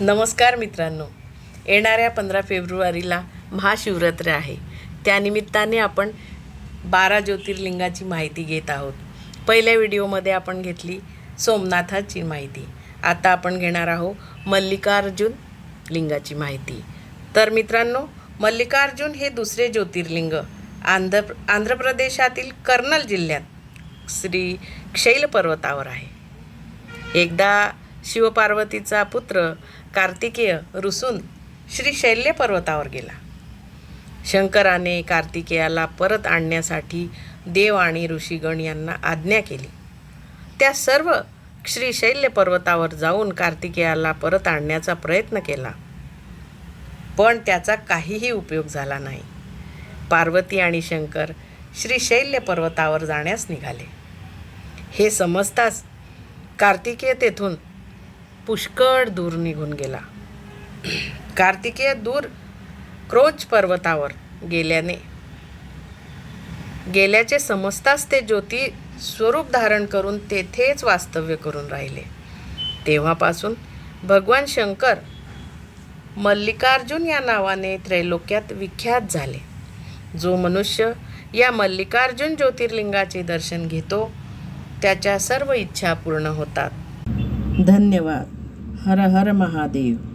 नमस्कार मित्रांनो. येणाऱ्या पंधरा फेब्रुवारीला महाशिवरात्र आहे. त्यानिमित्ताने आपण बारा ज्योतिर्लिंगाची माहिती घेत आहोत. पहिल्या व्हिडिओमध्ये आपण घेतली सोमनाथाची माहिती. आता आपण घेणार आहोत मल्लिकार्जुन लिंगाची माहिती. तर मित्रांनो मल्लिकार्जुन हे दुसरे ज्योतिर्लिंग. आंध्र आंध्र प्रदेशातील कर्नल जिल्ह्यात श्री शैल पर्वतावर आहे. एकदा शिवपार्वतीचा पुत्र कार्तिकेय रुसून श्री शैल्य पर्वतावर गेला. शंकराने कार्तिकेयाला परत आणण्यासाठी देव आणि ऋषीगण यांना आज्ञा केली. त्या सर्व श्री शैल्य पर्वतावर जाऊन कार्तिकेयाला परत आणण्याचा प्रयत्न केला. पण त्याचा काहीही उपयोग झाला नाही. पार्वती आणि शंकर श्री शैल्य पर्वतावर जाण्यास निघाले. हे समजताच कार्तिकेय तेथून पुष्कळ दूर निघून गेला. कार्तिकेय दूर क्रोच पर्वतावर गेल्याने गेल्याचे समजताच ते ज्योती स्वरूप धारण करून तेथेच वास्तव्य करून राहिले. तेव्हापासून भगवान शंकर मल्लिकार्जुन या नावाने त्रैलोक्यात विख्यात झाले. जो मनुष्य या मल्लिकार्जुन ज्योतिर्लिंगाचे दर्शन घेतो त्याच्या सर्व इच्छा पूर्ण होतात. धन्यवाद. हर हर महादेव।